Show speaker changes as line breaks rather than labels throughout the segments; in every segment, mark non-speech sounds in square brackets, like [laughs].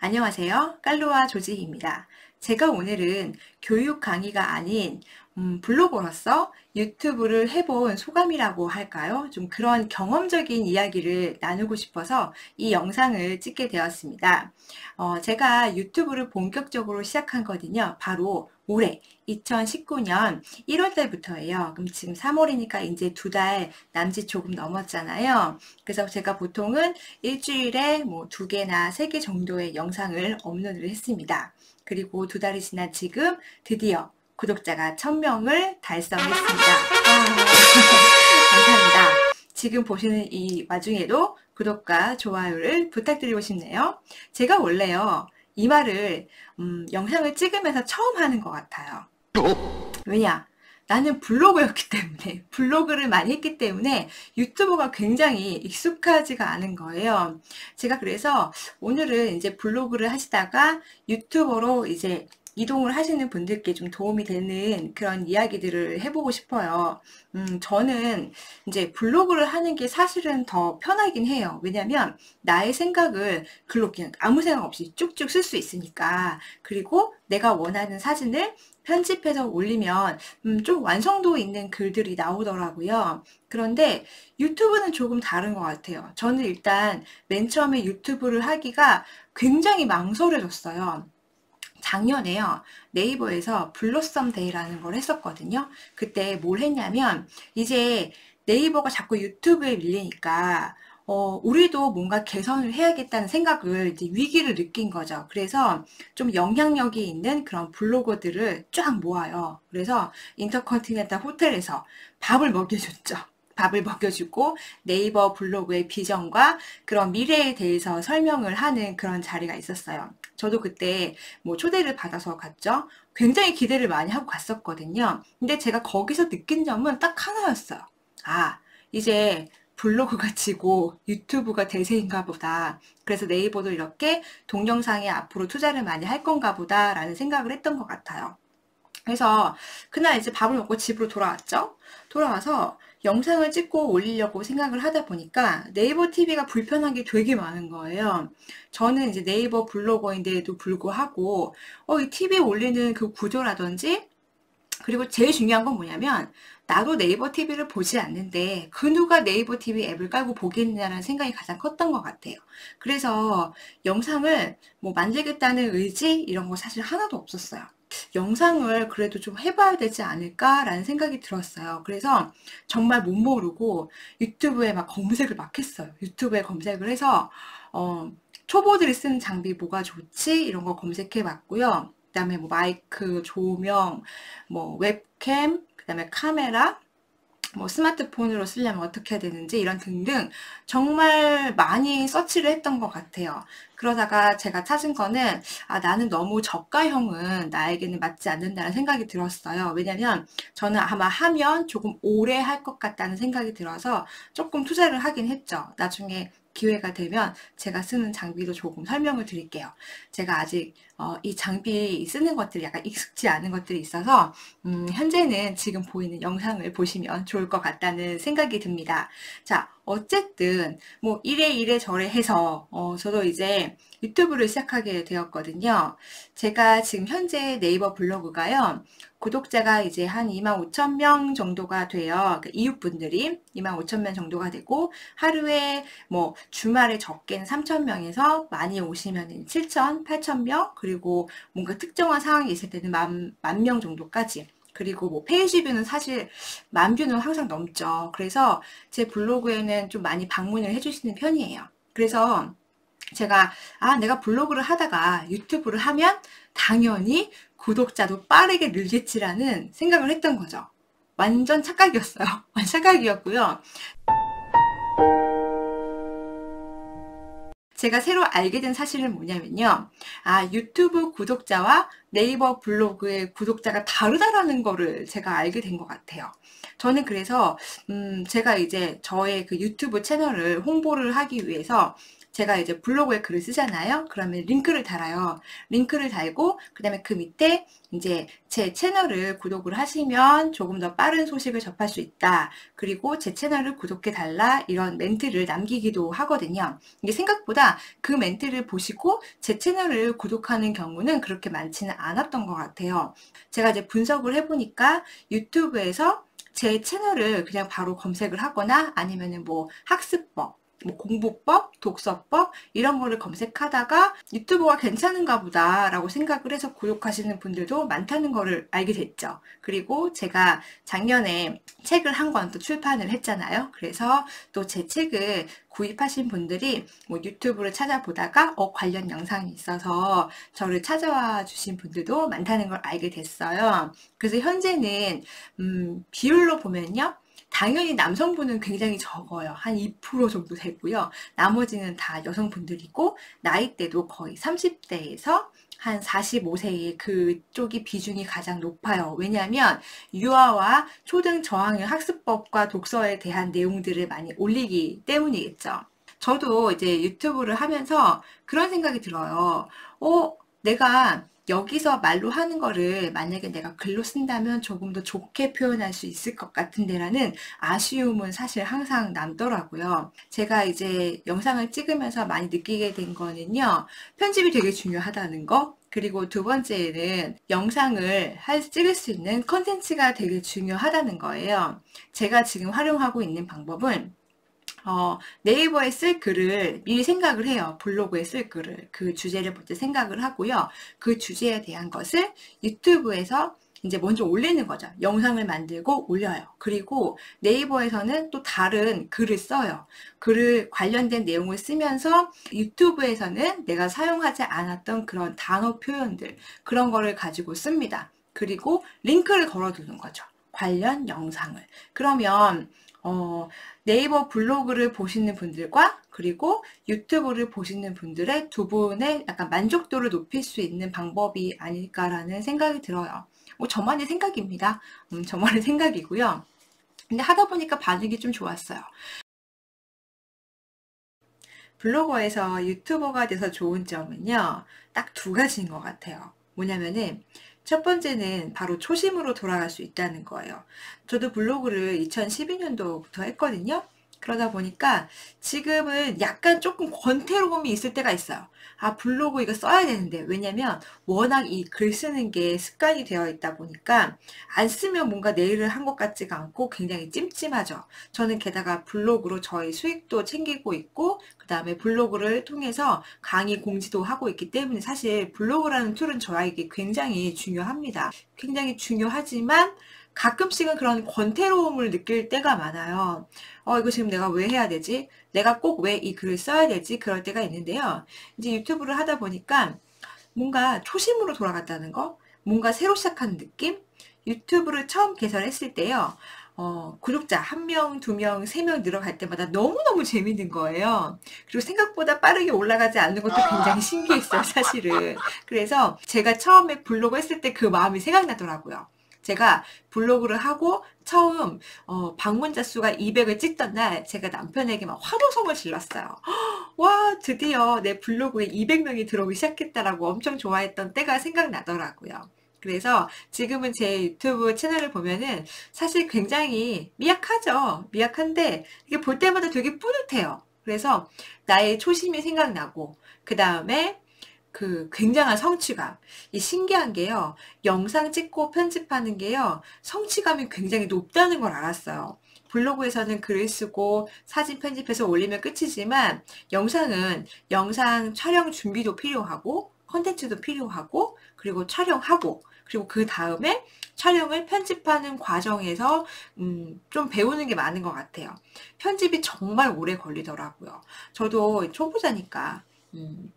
안녕하세요. 깔로와 조지입니다. 제가 오늘은 교육 강의가 아닌 음, 블로거로서 유튜브를 해본 소감이라고 할까요? 좀 그런 경험적인 이야기를 나누고 싶어서 이 영상을 찍게 되었습니다. 어, 제가 유튜브를 본격적으로 시작한 거든요. 바로 올해 2019년 1월 달부터예요. 그럼 지금 3월이니까 이제 두 달 남짓 조금 넘었잖아요. 그래서 제가 보통은 일주일에 뭐 두 개나 세 개 정도의 영상을 업로드를 했습니다. 그리고 두 달이 지난 지금 드디어 구독자가 1000명을 달성했습니다. 아, [laughs] 감사합니다. 지금 보시는 이 와중에도 구독과 좋아요를 부탁드리고 싶네요. 제가 원래요, 이 말을 음, 영상을 찍으면서 처음 하는 것 같아요. 왜냐? 나는 블로그였기 때문에 [laughs] 블로그를 많이 했기 때문에 유튜브가 굉장히 익숙하지가 않은 거예요. 제가 그래서 오늘은 이제 블로그를 하시다가 유튜버로 이제 이동을 하시는 분들께 좀 도움이 되는 그런 이야기들을 해보고 싶어요. 음, 저는 이제 블로그를 하는 게 사실은 더 편하긴 해요. 왜냐면 나의 생각을 글로 그냥 아무 생각 없이 쭉쭉 쓸 수 있으니까. 그리고 내가 원하는 사진을 편집해서 올리면 음, 좀 완성도 있는 글들이 나오더라고요. 그런데 유튜브는 조금 다른 것 같아요. 저는 일단 맨 처음에 유튜브를 하기가 굉장히 망설여졌어요. 작년에요. 네이버에서 블로썸 데이라는 걸 했었거든요. 그때 뭘 했냐면 이제 네이버가 자꾸 유튜브에 밀리니까 어, 우리도 뭔가 개선을 해야겠다는 생각을 이제 위기를 느낀 거죠. 그래서 좀 영향력이 있는 그런 블로거들을 쫙 모아요. 그래서 인터컨티넨탈 호텔에서 밥을 먹여줬죠. 밥을 먹여주고 네이버 블로그의 비전과 그런 미래에 대해서 설명을 하는 그런 자리가 있었어요. 저도 그때 뭐 초대를 받아서 갔죠. 굉장히 기대를 많이 하고 갔었거든요. 근데 제가 거기서 느낀 점은 딱 하나였어요. 아, 이제 블로그가 지고 유튜브가 대세인가 보다. 그래서 네이버도 이렇게 동영상에 앞으로 투자를 많이 할 건가 보다라는 생각을 했던 것 같아요. 그래서 그날 이제 밥을 먹고 집으로 돌아왔죠. 돌아와서 영상을 찍고 올리려고 생각을 하다 보니까 네이버 TV가 불편한 게 되게 많은 거예요. 저는 이제 네이버 블로거인데도 불구하고 어, 이 TV에 올리는 그 구조라든지 그리고 제일 중요한 건 뭐냐면 나도 네이버 TV를 보지 않는데 그 누가 네이버 TV 앱을 깔고 보겠냐는 생각이 가장 컸던 것 같아요. 그래서 영상을 뭐 만들겠다는 의지 이런 거 사실 하나도 없었어요. 영상을 그래도 좀 해봐야 되지 않을까라는 생각이 들었어요. 그래서 정말 못 모르고 유튜브에 막 검색을 막 했어요. 유튜브에 검색을 해서 어, 초보들이 쓰는 장비 뭐가 좋지 이런 거 검색해 봤고요. 그다음에 뭐 마이크, 조명, 뭐 웹캠, 그다음에 카메라 뭐 스마트폰으로 쓰려면 어떻게 해야 되는지 이런 등등 정말 많이 서치를 했던 것 같아요. 그러다가 제가 찾은 거는 아 나는 너무 저가형은 나에게는 맞지 않는다는 생각이 들었어요. 왜냐면 저는 아마 하면 조금 오래 할 것 같다는 생각이 들어서 조금 투자를 하긴 했죠. 나중에 기회가 되면 제가 쓰는 장비도 조금 설명을 드릴게요. 제가 아직 어, 이 장비 쓰는 것들이 약간 익숙지 않은 것들이 있어서 음, 현재는 지금 보이는 영상을 보시면 좋을 것 같다는 생각이 듭니다. 자, 어쨌든 뭐 이래 이래 저래 해서 어, 저도 이제 유튜브를 시작하게 되었거든요. 제가 지금 현재 네이버 블로그가요. 구독자가 이제 한 2만 5천 명 정도가 돼요. 그 이웃분들이 2만 5천 명 정도가 되고 하루에 뭐 주말에 적게는 3천 명에서 많이 오시면 7천, 8천 명 그리고 뭔가 특정한 상황이 있을 때는 만, 만명 정도까지 그리고 뭐 페이지 뷰는 사실 만 뷰는 항상 넘죠. 그래서 제 블로그에는 좀 많이 방문을 해주시는 편이에요. 그래서 제가 아 내가 블로그를 하다가 유튜브를 하면 당연히 구독자도 빠르게 늘겠지라는 생각을 했던 거죠. 완전 착각이었어요. [laughs] 완전 착각이었고요. 제가 새로 알게 된 사실은 뭐냐면요. 아, 유튜브 구독자와 네이버 블로그의 구독자가 다르다라는 거를 제가 알게 된 것 같아요. 저는 그래서 음 제가 이제 저의 그 유튜브 채널을 홍보를 하기 위해서 제가 이제 블로그에 글을 쓰잖아요. 그러면 링크를 달아요. 링크를 달고 그다음에 그 밑에 이제 제 채널을 구독을 하시면 조금 더 빠른 소식을 접할 수 있다. 그리고 제 채널을 구독해 달라 이런 멘트를 남기기도 하거든요. 이게 생각보다 그 멘트를 보시고 제 채널을 구독하는 경우는 그렇게 많지는 않았던 것 같아요. 제가 이제 분석을 해보니까 유튜브에서 제 채널을 그냥 바로 검색을 하거나 아니면은 뭐 학습법 뭐 공부법, 독서법 이런 거를 검색하다가 유튜브가 괜찮은가 보다라고 생각을 해서 구독하시는 분들도 많다는 거를 알게 됐죠. 그리고 제가 작년에 책을 한 권 또 출판을 했잖아요. 그래서 또 제 책을 구입하신 분들이 뭐 유튜브를 찾아보다가 어 관련 영상이 있어서 저를 찾아와 주신 분들도 많다는 걸 알게 됐어요. 그래서 현재는 음, 비율로 보면요. 당연히 남성분은 굉장히 적어요. 한 2% 정도 되고요. 나머지는 다 여성분들이고 나이대도 거의 30대에서 한 45세의 그쪽이 비중이 가장 높아요. 왜냐하면 유아와 초등 저학년 학습법과 독서에 대한 내용들을 많이 올리기 때문이겠죠. 저도 이제 유튜브를 하면서 그런 생각이 들어요. 어, 내가 여기서 말로 하는 거를 만약에 내가 글로 쓴다면 조금 더 좋게 표현할 수 있을 것 같은데라는 아쉬움은 사실 항상 남더라고요. 제가 이제 영상을 찍으면서 많이 느끼게 된 거는요. 편집이 되게 중요하다는 거. 그리고 두 번째는 영상을 할, 찍을 수 있는 컨텐츠가 되게 중요하다는 거예요. 제가 지금 활용하고 있는 방법은 어, 네이버에 쓸 글을 미리 생각을 해요. 블로그에 쓸 글을. 그 주제를 먼저 생각을 하고요. 그 주제에 대한 것을 유튜브에서 이제 먼저 올리는 거죠. 영상을 만들고 올려요. 그리고 네이버에서는 또 다른 글을 써요. 글을 관련된 내용을 쓰면서 유튜브에서는 내가 사용하지 않았던 그런 단어 표현들, 그런 거를 가지고 씁니다. 그리고 링크를 걸어 두는 거죠. 관련 영상을. 그러면 어, 네이버 블로그를 보시는 분들과 그리고 유튜브를 보시는 분들의 두 분의 약간 만족도를 높일 수 있는 방법이 아닐까라는 생각이 들어요. 뭐 저만의 생각입니다. 음, 저만의 [laughs] 생각이고요. 근데 하다 보니까 반응이 좀 좋았어요. 블로거에서 유튜버가 돼서 좋은 점은요, 딱 두 가지인 것 같아요. 뭐냐면은, 첫 번째는 바로 초심으로 돌아갈 수 있다는 거예요. 저도 블로그를 2012년도부터 했거든요. 그러다 보니까 지금은 약간 조금 권태로움이 있을 때가 있어요. 아, 블로그 이거 써야 되는데. 왜냐면 워낙 이 글 쓰는 게 습관이 되어 있다 보니까 안 쓰면 뭔가 내일을 한 것 같지가 않고 굉장히 찜찜하죠. 저는 게다가 블로그로 저희 수익도 챙기고 있고 그 다음에 블로그를 통해서 강의 공지도 하고 있기 때문에 사실 블로그라는 툴은 저에게 굉장히 중요합니다. 굉장히 중요하지만 가끔씩은 그런 권태로움을 느낄 때가 많아요. 어, 이거 지금 내가 왜 해야 되지? 내가 꼭 왜 이 글을 써야 되지? 그럴 때가 있는데요. 이제 유튜브를 하다 보니까 뭔가 초심으로 돌아갔다는 거, 뭔가 새로 시작하는 느낌? 유튜브를 처음 개설했을 때요. 어, 구독자 한 명, 두 명, 세 명 늘어갈 때마다 너무너무 재밌는 거예요. 그리고 생각보다 빠르게 올라가지 않는 것도 굉장히 신기했어요, 사실은. 그래서 제가 처음에 블로그 했을 때 그 마음이 생각나더라고요. 제가 블로그를 하고 처음 어, 방문자 수가 200을 찍던 날 제가 남편에게 막 환호성을 질렀어요. 와 드디어 내 블로그에 200명이 들어오기 시작했다라고 엄청 좋아했던 때가 생각나더라고요. 그래서 지금은 제 유튜브 채널을 보면은 사실 굉장히 미약하죠. 미약한데 이게 볼 때마다 되게 뿌듯해요. 그래서 나의 초심이 생각나고 그 다음에 그 굉장한 성취감. 이 신기한 게요. 영상 찍고 편집하는 게요. 성취감이 굉장히 높다는 걸 알았어요. 블로그에서는 글을 쓰고 사진 편집해서 올리면 끝이지만 영상은 영상 촬영 준비도 필요하고 컨텐츠도 필요하고 그리고 촬영하고 그리고 그 다음에 촬영을 편집하는 과정에서 음, 좀 배우는 게 많은 것 같아요. 편집이 정말 오래 걸리더라고요. 저도 초보자니까 음,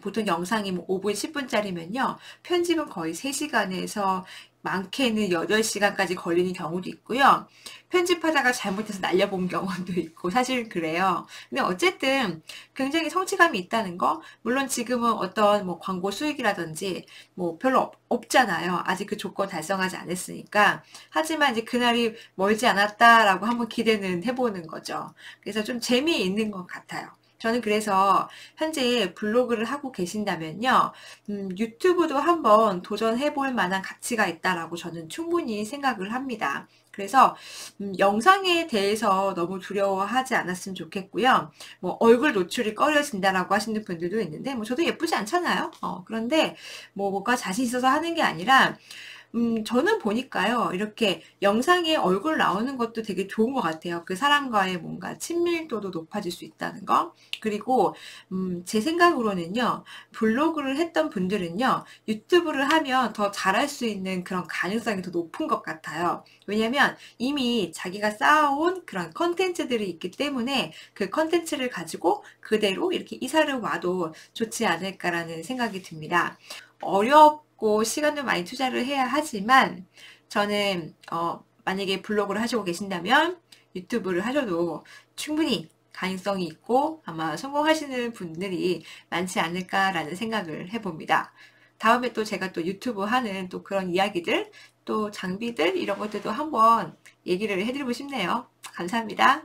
보통 영상이 뭐 5분, 10분짜리면요. 편집은 거의 3시간에서 많게는 8시간까지 걸리는 경우도 있고요. 편집하다가 잘못해서 날려본 경우도 있고 사실 그래요. 근데 어쨌든 굉장히 성취감이 있다는 거 물론 지금은 어떤 뭐 광고 수익이라든지 뭐 별로 없, 잖아요 아직 그 조건 달성하지 않았으니까. 하지만 이제 그날이 멀지 않았다라고 한번 기대는 해보는 거죠. 그래서 좀 재미있는 것 같아요. 저는 그래서 현재 블로그를 하고 계신다면요, 음, 유튜브도 한번 도전해 볼 만한 가치가 있다라고 저는 충분히 생각을 합니다. 그래서 음, 영상에 대해서 너무 두려워하지 않았으면 좋겠고요. 뭐 얼굴 노출이 꺼려진다라고 하시는 분들도 있는데 뭐 저도 예쁘지 않잖아요. 어, 그런데 뭐 뭐가 자신 있어서 하는 게 아니라 음, 저는 보니까요, 이렇게 영상에 얼굴 나오는 것도 되게 좋은 것 같아요. 그 사람과의 뭔가 친밀도도 높아질 수 있다는 거. 그리고, 음, 제 생각으로는요, 블로그를 했던 분들은요, 유튜브를 하면 더 잘할 수 있는 그런 가능성이 더 높은 것 같아요. 왜냐면 이미 자기가 쌓아온 그런 컨텐츠들이 있기 때문에 그 컨텐츠를 가지고 그대로 이렇게 이사를 와도 좋지 않을까라는 생각이 듭니다. 어렵 고 시간도 많이 투자를 해야 하지만 저는 어, 만약에 블로그를 하시고 계신다면 유튜브를 하셔도 충분히 가능성이 있고 아마 성공하시는 분들이 많지 않을까라는 생각을 해봅니다. 다음에 또 제가 또 유튜브 하는 또 그런 이야기들 또 장비들 이런 것들도 한번 얘기를 해드리고 싶네요. 감사합니다.